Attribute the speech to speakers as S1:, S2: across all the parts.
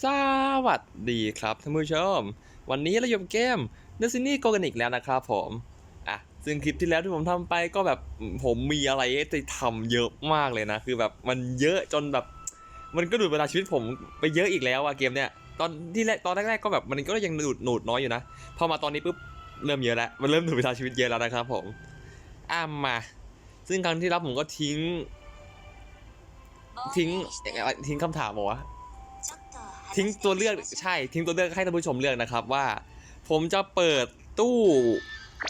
S1: สวัสดีครับท่านผู้ชม วันนี้เราอยู่กับเกม d e s t i n y โกกันอีกแล้วนะครับผมอะซึ่งคลิปที่แล้วที่ผมทำไปก็แบบผมมีอะไรให้ไปทำเยอะมากเลยนะ คือแบบมันเยอะจนแบบ มันก็ดูดเวลาชีวิตผมไปเยอะอีกแล้วอะเกมเนี้ยตอนที่แรกตอนแรกๆก็แบบมันก็ยังดูดหนูดน้อยอยู่นะพอมาตอนนี้ปุ๊บเริ่มเยอะแล้วมันเริ่มดูดเวลาชีวิตเยอะแล้วนะครับผมอะมา ซึ่งครั้งที่แล้วผมก็ทิ้ง ทิ้งทิ้งคำถามบอกว่า ทิ้งตัวเลือกใช่ทิ้งตัวเลือกให้ท่านผู้ชมเลือกนะครับว่า ผมจะเปิดตู้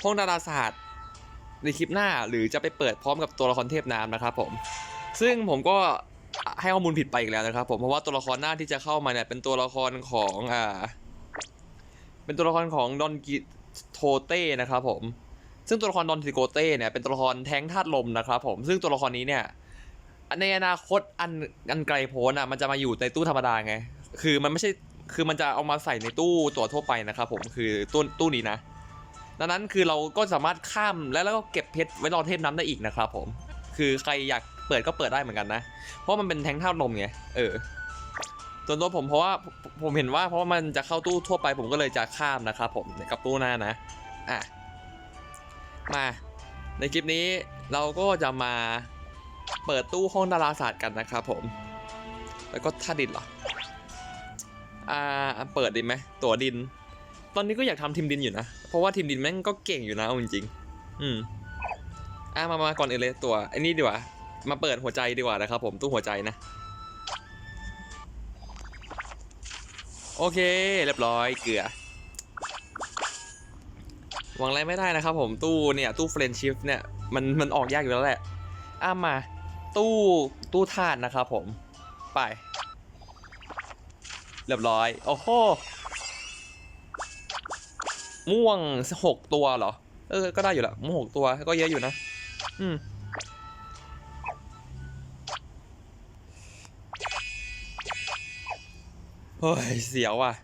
S1: ห้องดาราศาสตร์ในคลิปหน้าหรือจะไปเปิดพร้อมกับตัวละครเทพน้ำนะครับผมซึ่งผมก็ให้ข้อมูลผิดไปอีกแล้วนะครับผมเพราะว่าตัวละครหน้าที่จะเข้ามาเนี่ยเป็นตัวละครของอ่าเป็นตัวละครของดอนกิโทเต้นะครับผมซึ่งตัวละครดอนกิโกเต้เนี่ยเป็นตัวละครแท้งธาตุลมนะครับผมซึ่งตัวละครนี้เนี่ยในอนาคตอันอันไกลโพ้นอะมันจะมาอยู่ในตู้ธรรมดาไง คือมันไม่ใช่คือมันจะเอามาใส่ในตู้ตัวทั่วไปนะครับผมคือตู้ตู้นี้นะดังนั้นคือเราก็สามารถข้ามแล้วแล้วก็เก็บเพชรไว้รอเทพน้ำได้อีกนะครับผม คือใครอยากเปิดก็เปิดได้เหมือนกันนะ เพราะมันเป็นแทงเท่านมไงเออส่วนตัวผมเพราะว่าผมเห็นว่าเพราะว่ามันจะเข้าตู้ทั่วไปผมก็เลยจะข้ามนะครับผมกับตู้หน้านะอะมาในคลิปนี้เราก็จะมาเปิดตู้ห้องดาราศาสตร์กันนะครับผม แล้วก็ท่าดินเหรอ อ่าเปิดดีไหมตัวดิน ตอนนี้ก็อยากทำทีมดินอยู่นะ เพราะว่าทีมดินแม่งก็เก่งอยู่นะเอาจริงๆอืมอ่ามามาก่อนอื่นเลยตัวไอ้นี่ดีกว่า มาเปิดหัวใจดีกว่านะครับผมตู้หัวใจนะโอเค เรียบร้อยเกลือหวังอะไรไม่ได้นะครับผมตู้เนี่ย ตู้เฟรนชิฟเนี่ยมันมันออกยากอยู่แล้วแหละอ่ามา ตู้ตู้ธาตุนะครับผมไป เรียบร้อย โอ้โห ม่วงหกตัวเหรอ เออ ก็ได้อยู่ละม่วงหกตัว ก็เยอะอยู่นะ อืมเฮ้ย เสียวอะ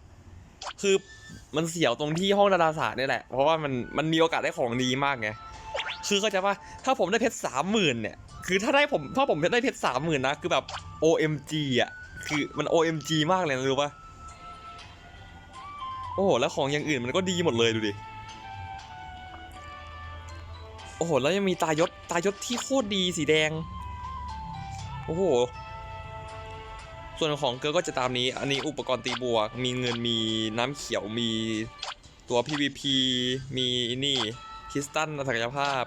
S1: คือมันเสียวตรงที่ห้องดาราศาสตร์นี่แหละ เพราะว่ามันมันมีโอกาสได้ของดีมากไง คือเข้าใจว่าถ้าผมได้เพชรสามหมื่นเนี่ย คือถ้าได้ผมถ้าผมได้เพชรสามหมื่นนะ คือแบบ OMG อะ คือมัน OMG มากเลยนะรู้ปะโอ้โห แล้วของอย่างอื่นมันก็ดีหมดเลยดูดิ โอ้โห แล้วยังมีตายศตายศที่โคตรดีสีแดง โอ้โห ส่วนของเกอร์ก็จะตามนี้ อันนี้อุปกรณ์ตีบวก มีเงิน มีน้ำเขียว มีตัว PVP มีนี่คริสตัลศักยภาพ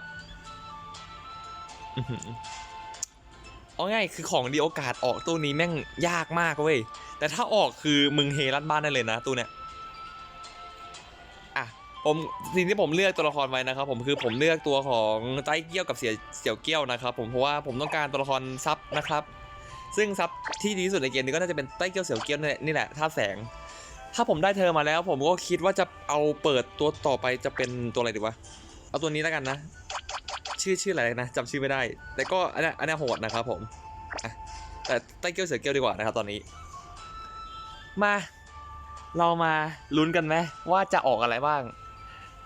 S1: เอาง่ายคือของดีโอกาสออกตู้นี้แม่งยากมากเว้ย แต่ถ้าออกคือมึงเฮลั่นบ้านได้เลยนะตู้เนี้ยอะผมสิ่งที่ผมเลือกตัวละครไว้นะครับผมคือผมเลือกตัวของไต้เกี้ยวกับเสี่ยเสี่ยวเกี้ยวนะครับผมเพราะว่าผมต้องการตัวละครซับนะครับ ซึ่งซับที่ดีที่สุดในเกมนี้ก็น่าจะเป็นไต้เกี้ยวเสี่ยวเกี้ยวนี่แหละนี่แหละท่าแสง ถ้าผมได้เธอมาแล้ว ผมก็คิดว่าจะเอาเปิดตัวต่อไปจะเป็นตัวอะไรดีวะเอาตัวนี้แล้วกันนะ ชื่อชื่ออะไรนะจำชื่อไม่ได้ แต่ก็อันนี้อันนี้โหดนะครับผมแต่ไต้เกียวเสือเกียวดีกว่านะครับตอนนี้ มา เรามาลุ้นกันไหมว่าจะออกอะไรบ้าง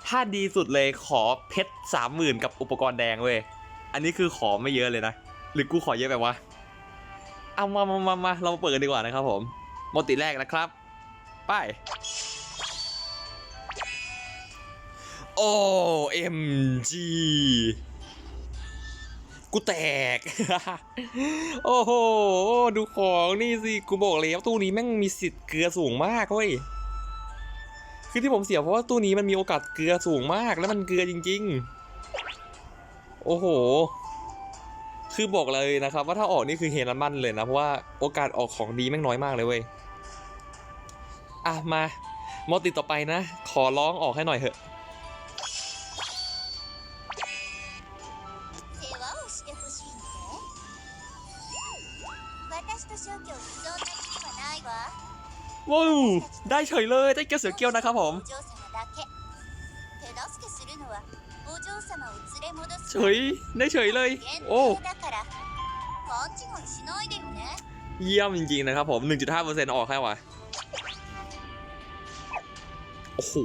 S1: ถ้าดีสุดเลยขอเพชรสามหมื่นกับอุปกรณ์แดงเว้ยอันนี้คือขอไม่เยอะเลยนะ หรือกูขอเยอะแบบวะเอามามามามาเรามาเปิดกันดีกว่านะครับผมโมติแรกนะครับไปโอ้เอ็มจี กูแตก โอ้โห ดูของนี่สิ กูบอกเลยว่าตู้นี้แม่งมีสิทธิ์เกลือสูงมากเว้ย คือที่ผมเสียเพราะว่าตู้นี้มันมีโอกาสเกลือสูงมากแล้วมันเกลือจริง ๆ โอ้โห คือบอกเลยนะครับ ว่าถ้าออกนี่คือเฮนันมันเลยนะ เพราะว่าโอกาสออกของดีแม่งน้อยมากเลยเว้ย อะมาโมติต่อไปนะ ขอร้องออกให้หน่อยเถอะ ว้าวได้เฉยเลยได้เกียวเสือเกียวนะครับผมเฉยได้เฉยเลย โอ้เยี่ยมจริงๆนะครับผม 1.5%ออกแค่วะโอ้โห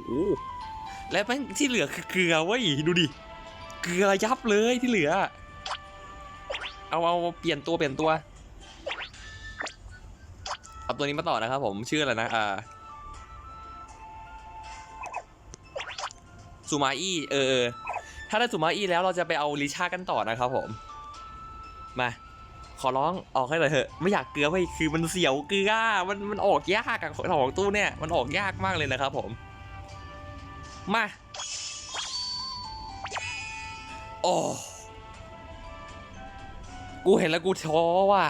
S1: และแม่ที่เหลือคือเกลือว้ย ดูดิ เกลือยับเลยที่เหลือ เอาเอาเปลี่ยนตัวเปลี่ยนตัว เอาตัวนี้มาต่อนะครับผมชื่ออะไรนะอ่าซูมาอี้เออเออถ้าได้ซูมาอี้แล้วเราจะไปเอาลิชากันต่อนะครับผม มา ขอร้องออกให้เลยเถอะ ไม่อยากเกลือไปคือมันเสียวเกลือมันมันออกยากอะของตู้เนี่ย มันออกยากมากเลยนะครับผม มาโอ้กูเห็นแล้วกูท้อว่ะ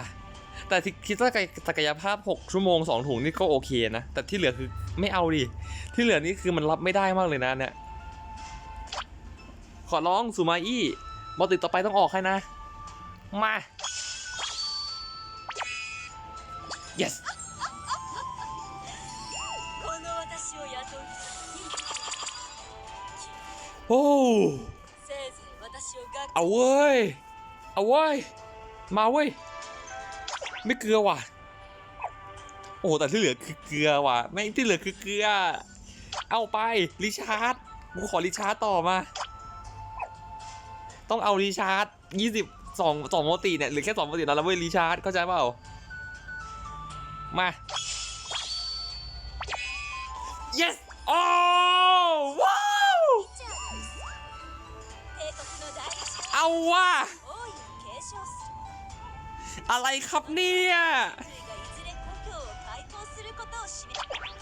S1: แต่คิดว่าศักยภาพ 6 ชั่วโมง 2 ถุงนี่ก็โอเคนะ แต่ที่เหลือคือไม่เอาดิ ที่เหลือนี่คือมันรับไม่ได้มากเลยนะเนี่ย ขอร้องสุมาอี้บอติดต่อไปต้องออกให้นะ มา yes โอ้เอาเว้ย เอาเว้ย มาเว้ย ไม่เกลือว่ะ โอ้แต่ที่เหลือคือเกลือว่ะ ไม่ที่เหลือคือเกลือ เอาไปริชาร์ดกูขอริชาร์ดต่อมา ต้องเอาริชาร์ดยี่สิบสองสองโมตีเนี่ยหรือแค่สองโมตีแล้วเว้ยริชาร์ดเข้าใจเปล่า มา yes
S2: oh wow
S1: เอาว่ะ อะไรครับเนี่ย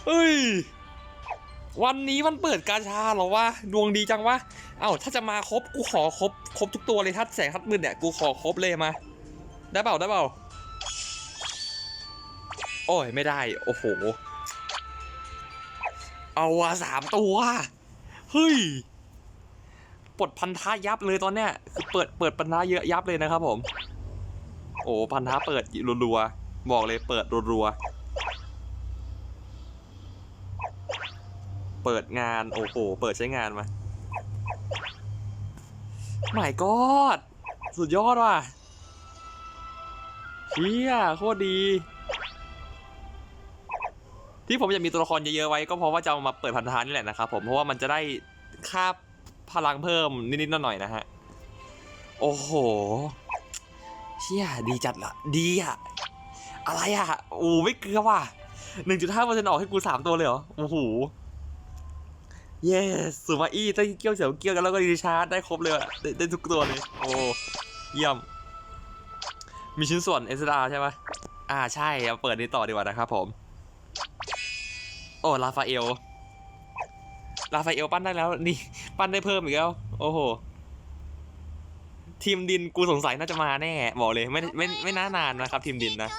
S1: เอ้ย วันนี้มันเปิดกาชาหรอวะ ดวงดีจังวะ เอ้า ถ้าจะมาครบ กูขอครบ ครบทุกตัวเลยทัดแสงทัดมืดเนี่ย กูขอครบเลยมา ได้เปล่าได้เปล่า โอ้ย ไม่ได้ โอ้โห เอาวะสามตัว เฮ้ย ปลดพันธะยับเลยตอนเนี้ย คือเปิด เปิดพันธะเยอะยับเลยนะครับผม อ้พันธะเปิดรัวๆบอกเลยเปิดรัวๆเปิดงานโอ้โหเปิดใช้งานมาไม่กอดสุดยอดว่ะเฮียโคตรดี ที่ผมอยากมีตัวละครเยอะๆไว้ก็เพราะว่าจะเอามาเปิดพันธะนี่แหละนะครับผมเพราะว่ามันจะได้ค่าพลังเพิ่มนิดๆหน่อยๆนะฮะ โอ้โห เชี่ยดีจัดละดีอะอะไรอะโอ้ไม่เกลือว่ะหนึ่งจุดห้าเปอร์เซ็นต์ออกให้กูสามตัวเลยเหรอโอ้โหเยสสุมาอี้ได้เกี้ยวเสียวเกี้ยวกันแล้วก็ดีชาร์จได้ครบเลยอะได้ได้ทุกตัวเลยโอ้เยี่ยม มีชิ้นส่วนเอสดาใช่ไหมอ่าใช่เอาเปิดนี้ต่อดีกว่านะครับผม โอ้ลาฟาเอลลาฟาเอลปั้นได้แล้วนี่ ปั้นได้เพิ่มอีกแล้ว โอ้โห ทีมดินกูสงสัยน่าจะมาแน่บอกเลยไม่ไม่ไม่น่านานนะครับ ทีมดินนะ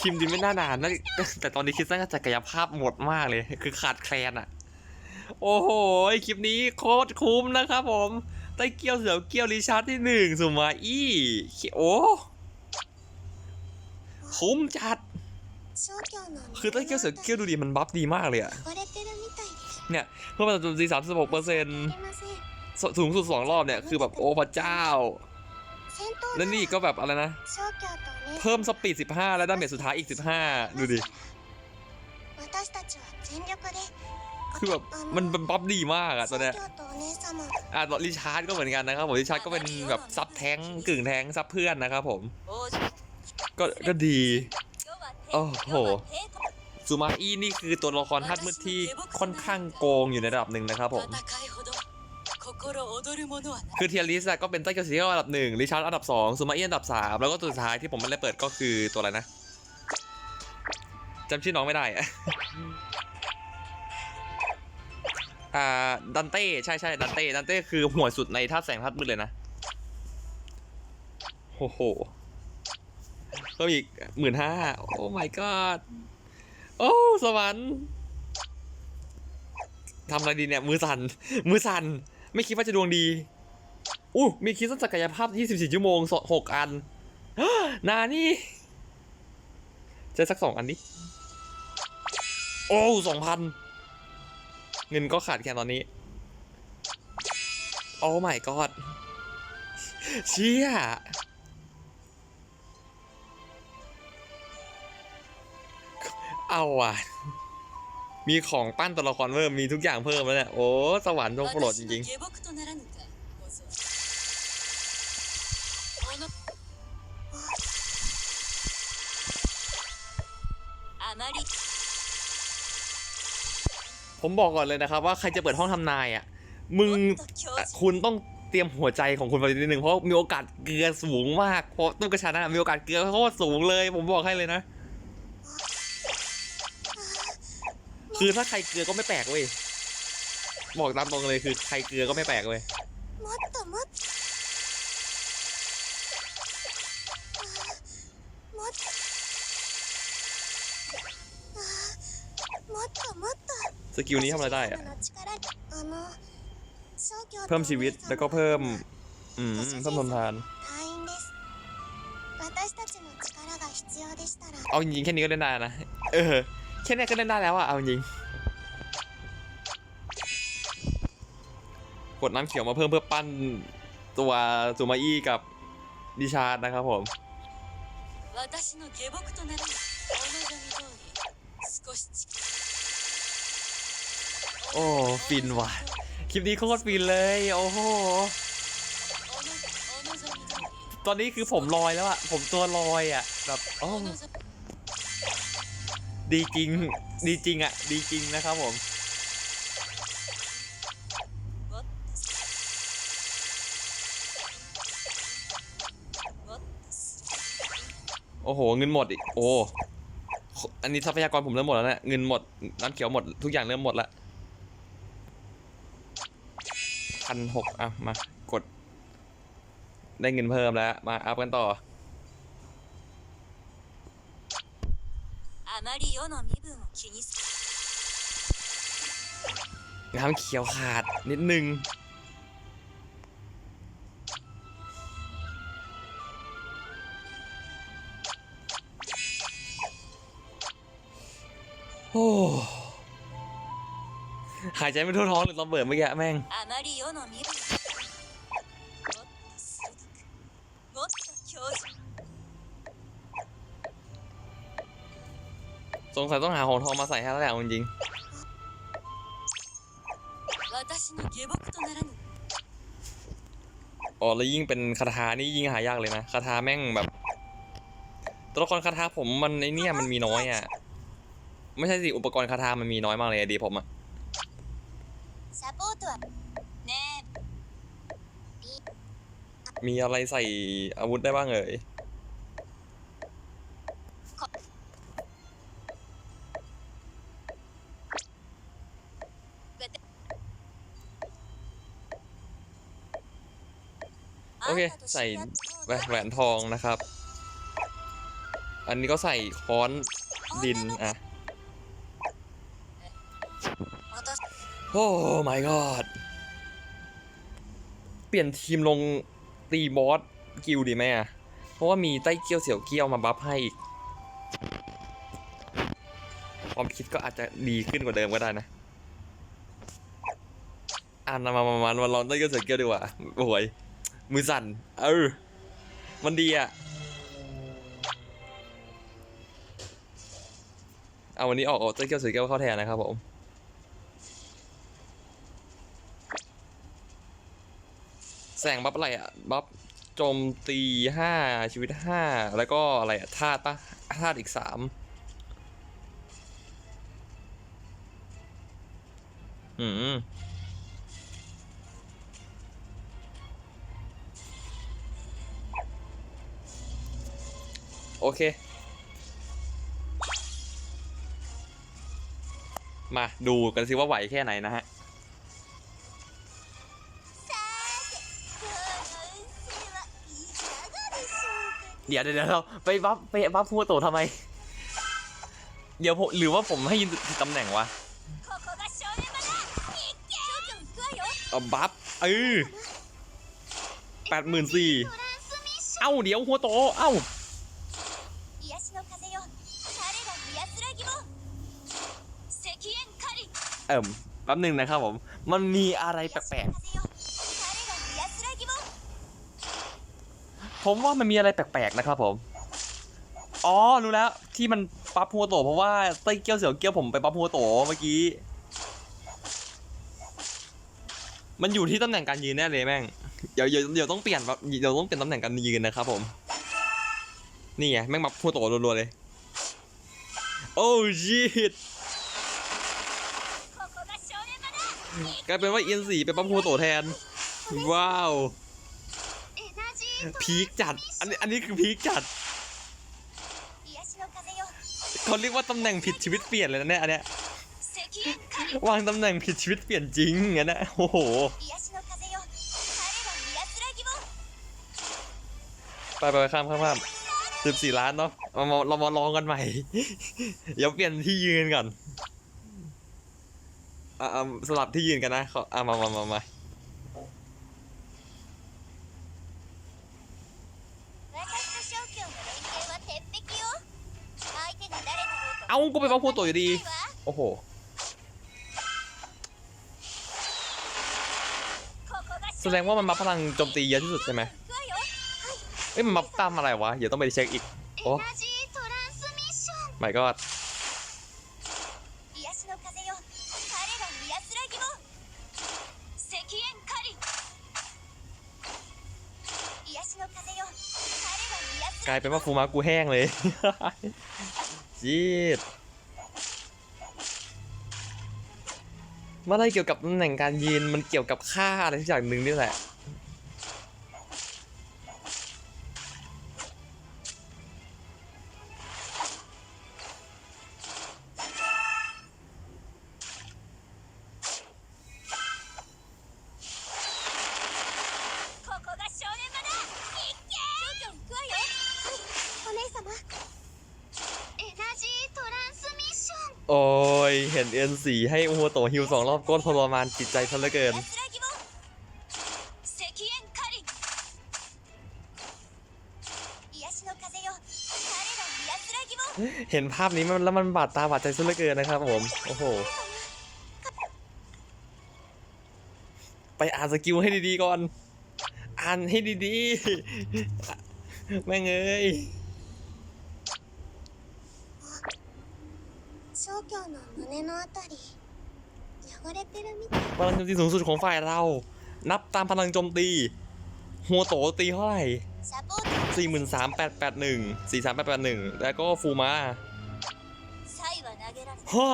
S1: ทีมดินไม่น่านานนะแต่ตอนนี้คิดสั้นจะกายภาพหมดมากเลย คือขาดแคลนอะ โอ้โหคลิปนี้โคตรคุ้มนะครับผมไต้เกียวเสือเกียวริชาร์ดที่หนึ่งสุมาอี้โอ้คุ้มจัด คือไต้เกียวเสือเกียวดูดีมันบัฟดีมากเลยอะเนี่ยเพิ่มมาจนสี่สามสิบหกเปอร์เซ็นต์ สูงสุดสองรอบเนี่ยคือแบบโอ้พระเจ้า และนี่ก็แบบอะไรนะ เพิ่มสปีดสิบห้าและด้านเมจสุดท้ายอีก
S2: สิบห้าดูดิ
S1: คือแบบมันเป็นป๊อปดีมากอะตอนนี้อะริชาร์ดก็เหมือนกันนะครับผมริชาร์ดก็เป็นแบบซับแท้งกึ่งแท้งซับเพื่อนนะครับผม ก็ก็ดี โอ้โหซูมาอี้นี่คือตัวละครฮัตมืดที่ค่อนข้างโกงอยู่ในระดับหนึ่งนะครับผม คือเทียริสก็เป็นไต้เกียวสีอันดับหนึ่งริชาร์ดอันดับสองซูมาอี้อันดับสามแล้วก็ตัวสุดท้ายที่ผมไม่ได้เปิดก็คือตัวอะไรนะจำชื่อน้องไม่ได้อะอ่าดันเต้ใช่ใช่ดันเต้ดันเต้คือหัวสุดในธาตุแสงธาตุมืดเลยนะโอ้โหเพิ่มอีกหมื่นห้าโอ้ my god โอ้ สวรรค์ทำอะไรดีเนี่ย มือสั่นมือสั่น ไม่คิดว่าจะดวงดีอู้มีคิดว่าศักยภาพ 24 ชั่วโมงสหกอัน นานี่จะสักสองอันดิ โอ้สองพัน เงินก็ขาดแค่ตอนนี้ โอ้ my god เชี่ยเอาอะ มีของปั้นตัวละครเพิ่มมีทุกอย่างเพิ่มแล้วเนี่ยโอ้สวรรค์ทรงโปรดจริง
S2: ๆ
S1: ผมบอกก่อนเลยนะครับว่าใครจะเปิดห้องทำนายอะมึงคุณต้องเตรียมหัวใจของคุณไปนิดนึงเพราะมีโอกาสเกลือสูงมากเพราะต้นกระชานะมีโอกาสเกลือโคตรสูงเลย ผมบอกให้เลยนะ คือถ้าใครเกลือก็ไม่แปลกเว้ย บอกตามตรงเลยคือใครเกลือก็ไม่แปลกเว้ย
S2: もっともっともっともっともっと
S1: สกิลนี้ทำอะไรได้อะ
S2: 私の力にあの消去と
S1: เพิ่มชีวิตแล้วก็เพิ่ม อืมเพิ่มทนทาน
S2: 隊員です私たちの力が必要でしたら
S1: เอาจริงๆแค่นี้ก็เล่นได้นะ เออ แค่นี้ก็เล่นได้แล้วอะเอาจริงกดน้ำเขียวมาเพิ่มเพื่อปั้นตัวซูมาอี้กับดิชาร์ดนะครับผมโอ้ฟินว่ะ คลิปนี้โคตรฟินเลย โอ้โห ตอนนี้คือผมลอยแล้วอะผมตัวลอยอะแบบโอ้ ดีจริง ดีจริงอะดีจริงนะครับผม โอ้โห เงินหมดอีก โอ้ อันนี้ทรัพยากรผมเริ่มหมดแล้วนะ เงินหมด น้ำเขียวหมด ทุกอย่างเริ่มหมดละพันหกอะ มากด ได้เงินเพิ่มแล้ว มาอัพกันต่อ
S2: あまり世の身分を気にす
S1: น้ำเขียวขาดนิดนึง โอ้หายใจไม่ทั่วท้องเลยตอนเปิดเมื่อกี้แม่ง
S2: あまり世の身分
S1: สงสัยต้องหาของทองมาใส่ให้แล้วแหละเอาจริง
S2: 私の下僕とならぬ
S1: ๆอ๋อแล้วยิ่งเป็นคาถานี่ยิ่งหายากเลยนะคาถาแม่งแบบ ตัวละครคาถาผมมันไอเนี่ยมันมีน้อยอ่ะ ไม่ใช่สิอุปกรณ์คาถามันมีน้อยมากเลยอะดีผมอ่ะ
S2: サポートはね
S1: มีอะไรใส่อาวุธได้บ้างเอ่ย เคใส่แหวนทองนะครับ อันนี้ก็ใส่ค้อนดินอะโอ้ my god เปลี่ยนทีมลงตีบอสกิลดีไหมอะ เพราะว่ามีไต้เกี้ยวเสี่ยวเกี้ยวมาบัฟให้อีก ความคิดก็อาจจะดีขึ้นกว่าเดิมก็ได้นะอ่านมามามามาลองไต้เกี้ยวเสี่ยวเกี้ยวดีกว่าโอ้ย มือสั่น เออ มันดีอะ เอาวันนี้ออกเอาไต้เกี้ยวเสี่ยเกี้ยวเข้าแทนนะครับผมแสงบัฟอะไรอะบัฟโจมตีห้าชีวิตห้าแล้วก็อะไรอะธาตุปะธาตุอีกสามอืม โอเค มาดูกันสิว่าไหวแค่ไหนนะฮะ เดี๋ยวเดี๋ยวเราไปบัฟไปบัฟพูโตทำไม เดี๋ยวผมหรือว่าผมให้ยินตำแหน่งวะเอาบัฟเออแปดหมื่นสี่เอ้าเดี๋ยวหัวโต เอ้า อิ่มแป๊บหนึ่งนะครับผม มันมีอะไรแปลกๆผมว่ามันมีอะไรแปลกๆนะครับผม อ๋อรู้แล้วที่มันปั๊บหัวโตเพราะว่าไต้เกี้ยวเสียวเกี้ยวผมไปปั๊บหัวโตเมื่อกี้ มันอยู่ที่ตำแหน่งการยืนแน่เลยแม่งเดี๋ยวเดี๋ยวต้องเปลี่ยนเดี๋ยวต้องเปลี่ยนตำแหน่งการยืนนะครับผม นี่ไงแม่งปั๊บหัวโตรัวๆเลย โอ้ชิต กลายเป็นว่าเอียนสีเป็นปั๊มโคโตแทน ว้าว พีคจัด อันนี้อันนี้คือพีคจัด เขาเรียกว่าตำแหน่งผิดชีวิตเปลี่ยนเลยนะเนี่ยอันเนี้ยวางตำแหน่งผิดชีวิตเปลี่ยนจริงอันนะโอ้โหไปไปข้ามข้ามข้ามสิบสี่ล้านเนาะเรามาเรามาลองกันใหม่ เดี๋ยวเปลี่ยนที่ยืนก่อน อ่าสลับที่ยืนกันนะขออ่ามามามามาเอากูไปฟ้องพูดตัวอยู่ดี โอ้โหแสดงว่ามันมาพลังโจมตีเยอะที่สุดใช่ไหมเอ้ยมันมาตามอะไรวะ เดี๋ยวต้องไปเช็คอีก
S2: โอ้
S1: ไม่ก็ ลายเป็นว่าฟูมากูแห้งเลยจีดมไม่ได้เกี่ยวกับตำแหน่งการยืนมันเกี่ยวกับค่าอะไรสักอย่างหนึ่งนี่แหละ นเอ็นสีให้โอโมโตฮิวสองรอบก้นทรมานจิตใจทันเหลือเกินเห็นภาพนี้มันแล้วมันบาดตาบาดใจซะเหลือเกินนะครับผม โอ้โห ไปอ่านสกิลให้ดีๆก่อน อ่านให้ดีๆ แม่งเอ้ย
S2: 胸のあたり汚れてるみたい
S1: พลังโจมตีสูงสุดของฝ่ายเรา นับตามพลังโจมตี หัวโตตีเท่าไหร่
S2: サポート
S1: 43881 43881 แล้วก็ฟูมา
S2: サイは投げられた
S1: ฮะ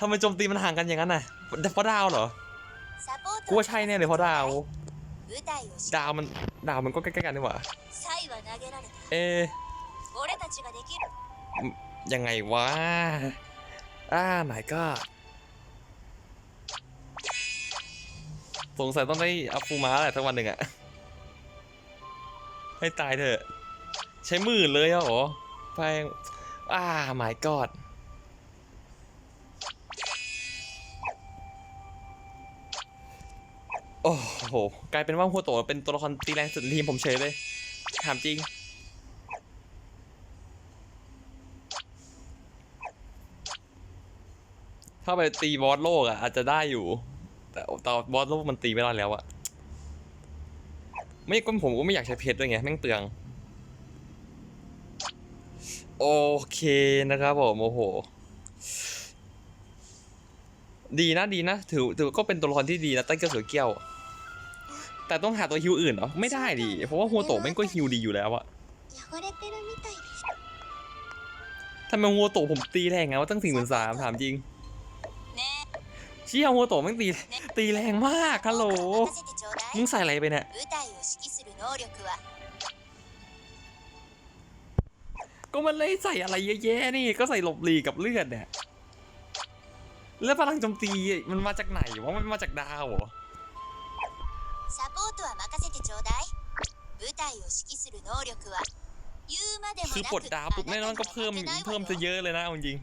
S1: ทำไมโจมตีมันห่างกันอย่างนั้นน่ะเพราะดาวเหรอ
S2: サポート
S1: กูว่าใช่แน่เลยเพราะดาว
S2: 舞台をし
S1: ดาวมันดาวมันก็ใกล้ๆกันนี่หว่า
S2: サイは投げられた
S1: เอ๊ะ
S2: 俺たちができる
S1: ยังไงวะ อ่าหมายก็สงสัยต้องได้อัพฟูมาแหละสักวันหนึ่งอะให้ตายเถอะ ใช้หมื่นเลยอะเหรอแพงอ่าหมายกอดโอ้โห กลายเป็นว่าหัวโตเป็นตัวละครตีแรงสุดในทีมผมเฉยเลย ถามจริง ถ้าไปตีบอสโลกอะอาจจะได้อยู่ แต่ตอบอสโลกมันตีไม่ได้แล้วอะไม่ก็ผมก็ไม่อยากใช้เพชรด้วยไงแม่งเปลือง โอเคนะครับผมโอ้โห ดีนะดีนะถือถือก็เป็นตัวละครที่ดีนะตั้งเกี้ยวเสือเกี้ยว แต่ต้องหาตัวฮิวอื่นเหรอไม่ได้ดิเพราะว่าฮัวโตแม่งก็ฮิวดีอยู่แล้วอะทำไมฮัวโตผมตีแรงไงว่าตั้งสี่หมื่นสามถามจริง ชี้ฮาโมโตะมันตีตีแรงมากฮัลโหลมึงใส่อะไรไปเนี่ยก็มันเลยใส่อะไรแย่ๆนี่ก็ใส่หลบหลีกับเลือดเนี่ยแล้วพลังโจมตีมันมาจากไหนวะมันมาจากดาวเหรอคือปลดดาวปุ๊บแน่นอนก็เพิ่มเพิ่มจะเยอะเลยนะจริง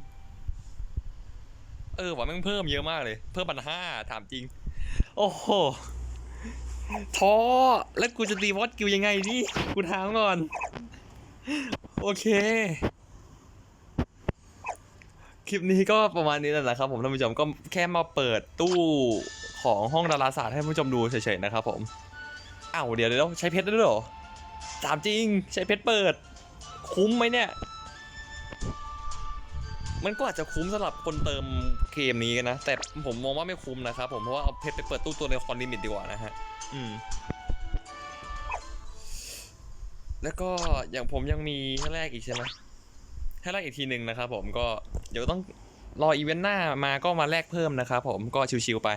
S1: เออว่ะแม่งเพิ่มเยอะมากเลย เพิ่มพันห้าถามจริง โอ้โหท้อแล้วกูจะตีวอตกิวยังไงนี่กูถามก่อน โอเค คลิปนี้ก็ประมาณนี้แหละครับผมท่านผู้ชมก็แค่มาเปิดตู้ของห้องดาราศาสตร์ให้ท่านผู้ชมดูเฉยๆนะครับผมอ้าวเดี๋ยวเดี๋ยวใช้เพชรได้ด้วยเหรอถามจริง ใช้เพชรเปิด คุ้มไหมเนี่ย มันก็อาจจะคุ้มสำหรับคนเติมเกมนี้นะ แต่ผมมองว่าไม่คุ้มนะครับผมเพราะว่าเอาเพชรไปเปิดตู้ตัวในคอนลิมิตดีกว่านะฮะ อืม แล้วก็อย่างผมยังมีให้แรกอีกใช่ไหมให้แรกอีกทีหนึ่งนะครับผมก็เดี๋ยวต้องรออีเวนต์หน้ามาก็มาแลกเพิ่มนะครับผมก็ชิวๆไป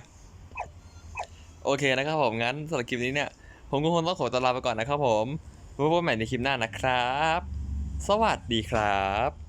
S1: โอเคนะครับผมงั้นสำหรับคลิปนี้เนี่ย ผมก็คงต้องขอตัวลาไปก่อนนะครับผมพบกันใหม่ในคลิปหน้านะครับ สวัสดีครับ